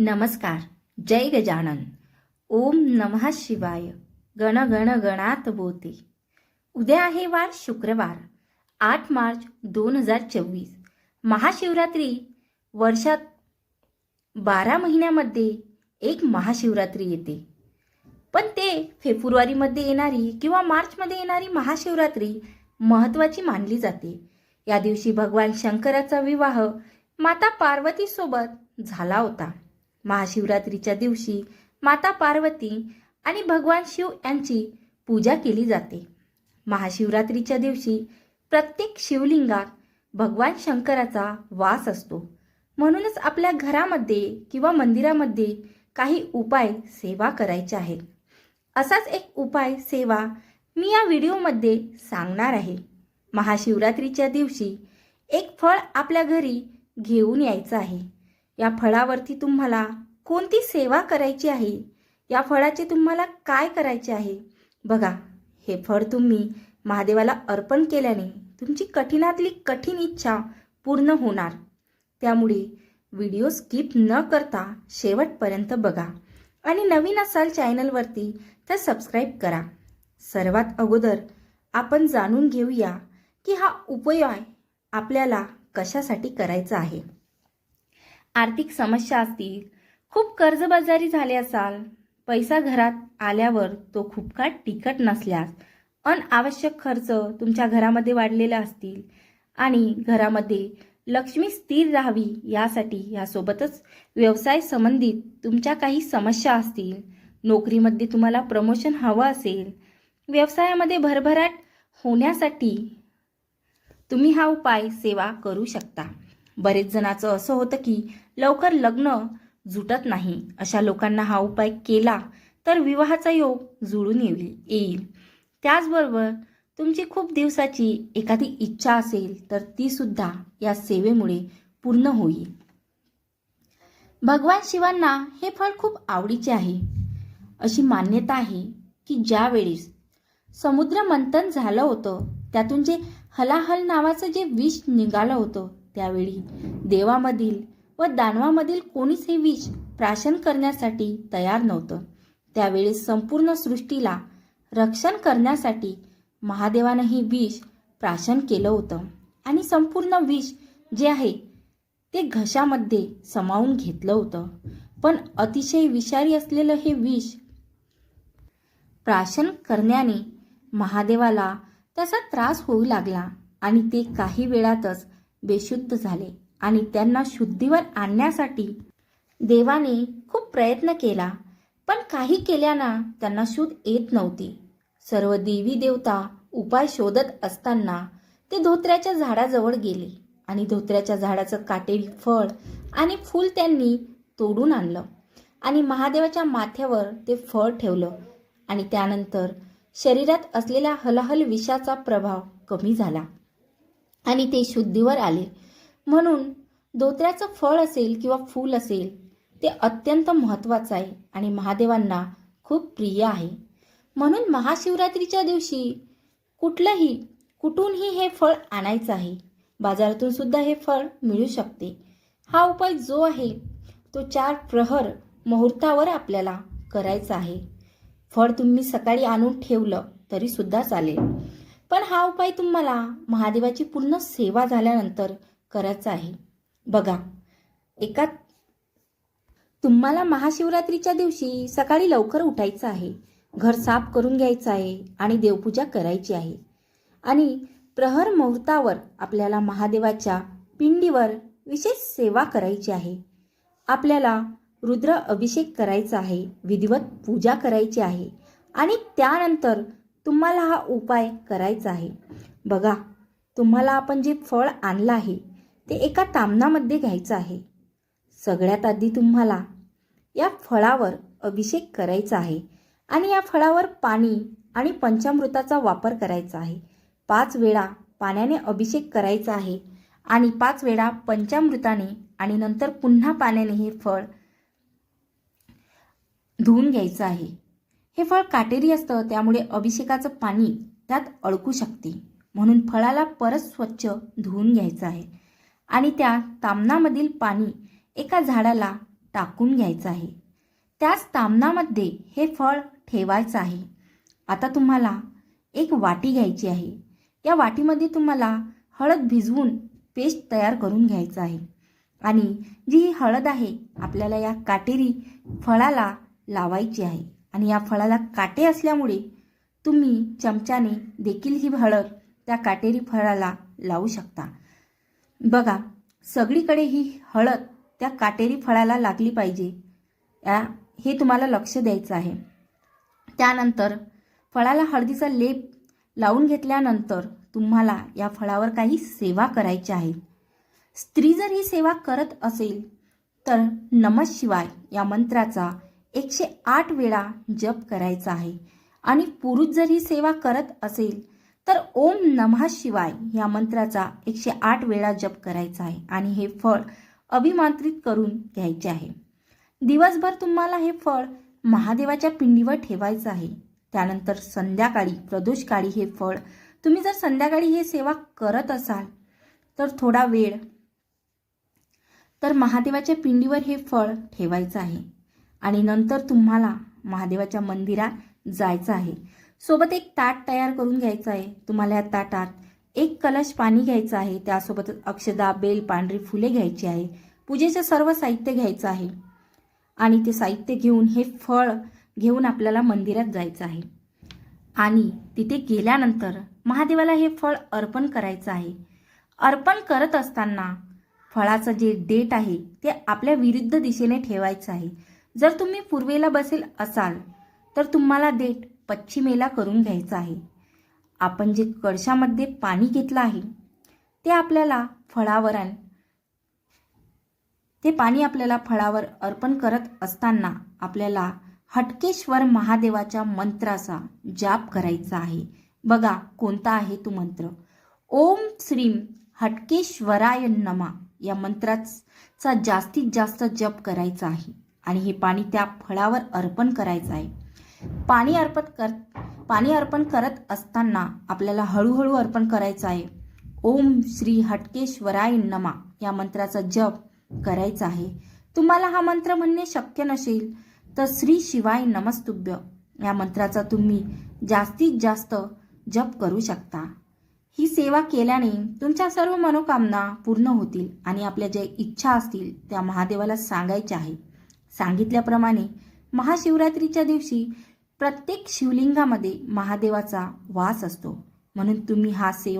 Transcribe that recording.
नमस्कार जय गजानन. ओम नमः शिवाय. गण गण गणात बोते उद्या आहे वार शुक्रवार आठ मार्च दोन हजार चोवीस. महाशिवरात्री वर्षात बारा महिन्यामध्ये एक महाशिवरात्री येते. पण ते फेब्रुवारीमध्ये येणारी किंवा मार्चमध्ये येणारी महाशिवरात्री महत्त्वाची मानली जाते. या दिवशी भगवान शंकराचा विवाह माता पार्वतीसोबत झाला होता. महाशिवरात्रीच्या दिवशी माता पार्वती आणि भगवान शिव यांची पूजा केली जाते. महाशिवरात्रीच्या दिवशी प्रत्येक शिवलिंगात भगवान शंकराचा वास असतो. म्हणूनच आपल्या घरामध्ये किंवा मंदिरामध्ये काही उपाय सेवा करायचे आहेत. असाच एक उपाय सेवा मी या व्हिडिओमध्ये सांगणार आहे. महाशिवरात्रीच्या दिवशी एक फळ आपल्या घरी घेऊन यायचं आहे. या फळावरती तुम्हाला कोणती सेवा करायची आहे? या फळाचे तुम्हाला काय करायचे आहे? बघा हे फळ तुम्ही महादेवाला अर्पण केल्याने तुमची कठीणातली कठीण इच्छा पूर्ण होणार. त्यामुळे व्हिडिओ स्किप न करता शेवटपर्यंत बघा आणि नवीन असाल चॅनलवरती तर सबस्क्राईब करा. सर्वात अगोदर आपण जाणून घेऊया की हा उपयोग आपल्याला कशासाठी करायचा आहे. आर्थिक समस्या असतील खूप कर्जबाजारी झाले असाल पैसा घरात आल्यावर तो खूप काळ टिकट नसल्यास अनावश्यक खर्च तुमच्या घरामध्ये वाढलेला असतील आणि घरामध्ये लक्ष्मी स्थिर राहावी यासाठी यासोबतच व्यवसाय संबंधित तुमच्या काही समस्या असतील नोकरीमध्ये तुम्हाला प्रमोशन हवं असेल व्यवसायामध्ये भरभराट होण्यासाठी तुम्ही हा उपाय सेवा करू शकता. बरेच जणाचं असं होतं की लवकर लग्न जुटत नाही. अशा लोकांना हा उपाय केला तर विवाहाचा योग जुळून येईल येईल. त्याचबरोबर तुमची खूप दिवसाची एखादी इच्छा असेल तर ती सुद्धा या सेवेमुळे पूर्ण होईल. भगवान शिवांना हे फळ खूप आवडीचे आहे. अशी मान्यता आहे की ज्यावेळेस समुद्र मंथन झालं होतं त्यातून जे हलाहल नावाचं जे विष निघालं होतं त्यावेळी देवामधील व दानवामधील कोणीच हे विष प्राशन करण्यासाठी तयार नव्हतं. त्यावेळी संपूर्ण सृष्टीला रक्षण करण्यासाठी महादेवानं हे विष प्राशन केलं होतं. आणि संपूर्ण विष जे आहे ते घशामध्ये समावून घेतलं होतं. पण अतिशय विषारी असलेलं हे विष प्राशन करण्याने महादेवाला त्याचा त्रास होऊ लागला. आणि ते काही वेळातच बेशुद्ध झाले आणि त्यांना शुद्धीवर आणण्यासाठी देवाने खूप प्रयत्न केला पण काही केल्यानं त्यांना शुद्ध येत नव्हती. सर्व देवी देवता उपाय शोधत असताना ते धोत्र्याच्या झाडाजवळ गेले आणि धोत्र्याच्या झाडाचं काटेरी फळ आणि फूल त्यांनी तोडून आणलं आणि महादेवाच्या माथ्यावर ते फळ ठेवलं आणि त्यानंतर शरीरात असलेला हलहल विषाचा प्रभाव कमी झाला. आणि ते शुद्धीवर आले. म्हणून धोत्र्याचं फळ असेल किंवा फूल असेल ते अत्यंत महत्त्वाचं आहे आणि महादेवांना खूप प्रिय आहे. म्हणून महाशिवरात्रीच्या दिवशी कुठलंही कुठूनही हे फळ आणायचं आहे बाजारातून सुद्धा हे फळ मिळू शकते. हा उपाय जो आहे तो चार प्रहर मुहूर्तावर आपल्याला करायचा आहे. फळ तुम्ही सकाळी आणून ठेवलं तरी सुद्धा चालेल. पण हा उपाय तुम्हाला महादेवाची पूर्ण सेवा झाल्यानंतर करायचा आहे. बघा एका तुम्हाला महाशिवरात्रीच्या दिवशी सकाळी लवकर उठायचं आहे घर साफ करून घ्यायचं आहे आणि देवपूजा करायची आहे. आणि प्रहर मुहूर्तावर आपल्याला महादेवाच्या पिंडीवर विशेष सेवा करायची आहे. आपल्याला रुद्र अभिषेक करायचा आहे विधिवत पूजा करायची आहे आणि त्यानंतर तुम्हाला हा उपाय करायचा आहे. बघा तुम्हाला आपण जे फळ आणलं आहे ते एका तामणामध्ये घ्यायचं आहे. सगळ्यात आधी तुम्हाला या फळावर अभिषेक करायचा आहे आणि या फळावर पाणी आणि पंचामृताचा वापर करायचा आहे. पाच वेळा पाण्याने अभिषेक करायचा आहे आणि पाच वेळा पंचामृताने आणि नंतर पुन्हा पाण्याने हे फळ धुवून घ्यायचं आहे. हे फळ काटेरी असतं त्यामुळे अभिषेकाचं पाणी त्यात अडकू शकते. म्हणून फळाला परत स्वच्छ धुवून घ्यायचं आहे आणि त्या तामणामधील पाणी एका झाडाला टाकून घ्यायचं आहे. त्याच तामणामध्ये हे फळ ठेवायचं आहे. आता तुम्हाला एक वाटी घ्यायची आहे. या वाटीमध्ये तुम्हाला हळद भिजवून पेस्ट तयार करून घ्यायचं आहे. आणि जी ही हळद आहे आपल्याला या काटेरी फळाला लावायची आहे. आणि या फळाला काटे असल्यामुळे तुम्ही चमच्याने देखील ही हळद त्या काटेरी फळाला लावू शकता. बघा सगळीकडे ही हळद त्या काटेरी फळाला लागली पाहिजे. या हे तुम्हाला लक्ष द्यायचं आहे. त्यानंतर फळाला हळदीचा लेप लावून घेतल्यानंतर तुम्हाला या फळावर काही सेवा करायची आहे. स्त्री जर ही सेवा करत असेल तर नमः शिवाय या मंत्राचा एकशे आठ वेळा जप करायचा आहे. आणि पुरुष जर ही सेवा करत असेल तर ओम नमः शिवाय या मंत्राचा एकशे आठ वेळा जप करायचा आहे आणि हे फळ अभिमांत्रित करून घ्यायचे आहे. दिवसभर तुम्हाला हे फळ महादेवाच्या पिंडीवर ठेवायचं आहे. त्यानंतर संध्याकाळी प्रदोषकाळी हे फळ तुम्ही जर संध्याकाळी हे सेवा करत असाल तर थोडा वेळ तर महादेवाच्या पिंडीवर हे फळ ठेवायचं आहे. आणि नंतर तुम्हाला महादेवाच्या मंदिरात जायचं आहे. सोबत एक ताट तयार करून घ्यायचं आहे. तुम्हाला या ताटात एक कलश पाणी घ्यायचं आहे. त्यासोबत अक्षदा बेल पांढरी फुले घ्यायची आहे. पूजेचं सर्व साहित्य घ्यायचं आहे. आणि ते साहित्य घेऊन हे फळ घेऊन आपल्याला मंदिरात जायचं आहे. आणि तिथे गेल्यानंतर महादेवाला हे फळ अर्पण करायचं आहे. अर्पण करत असताना फळाचं जे डेट आहे ते आपल्या विरुद्ध दिशेने ठेवायचं आहे. जर तुम्ही पूर्वेला बसेल असाल तर तुम्हाला देठ पश्चिमेला करून घ्यायचं आहे. आपण जे कळशामध्ये पाणी घेतलं आहे ते आपल्याला फळावर आण ते पाणी आपल्याला फळावर अर्पण करत असताना आपल्याला हटकेश्वर महादेवाच्या मंत्राचा जाप करायचा आहे. बघा कोणता आहे तो मंत्र. ओम श्रीम हटकेश्वराय नमा या मंत्राचा जास्तीत जास्त जप करायचा आहे. आणि हे पाणी त्या फळावर अर्पण करायचं आहे. पाणी अर्पण कर पाणी अर्पण करत असताना आपल्याला हळूहळू अर्पण करायचं आहे. ओम श्री हटकेश्वराय नमा या मंत्राचा जप करायचा आहे. तुम्हाला हा मंत्र म्हणणे शक्य नसेल तर श्री शिवाय नमस्तुभ्य या मंत्राचा तुम्ही जास्तीत जास्त जप करू शकता. ही सेवा केल्याने तुमच्या सर्व मनोकामना पूर्ण होतील आणि आपल्या ज्या इच्छा असतील त्या महादेवाला सांगायच्या आहे सांगितल्याप्रमाणे महाशिवरात्रीच्या दिवशी प्रत्येक शिवलिंगामध्ये महादेवाचा वास असतो. म्हणून तुम्ही हा सेवा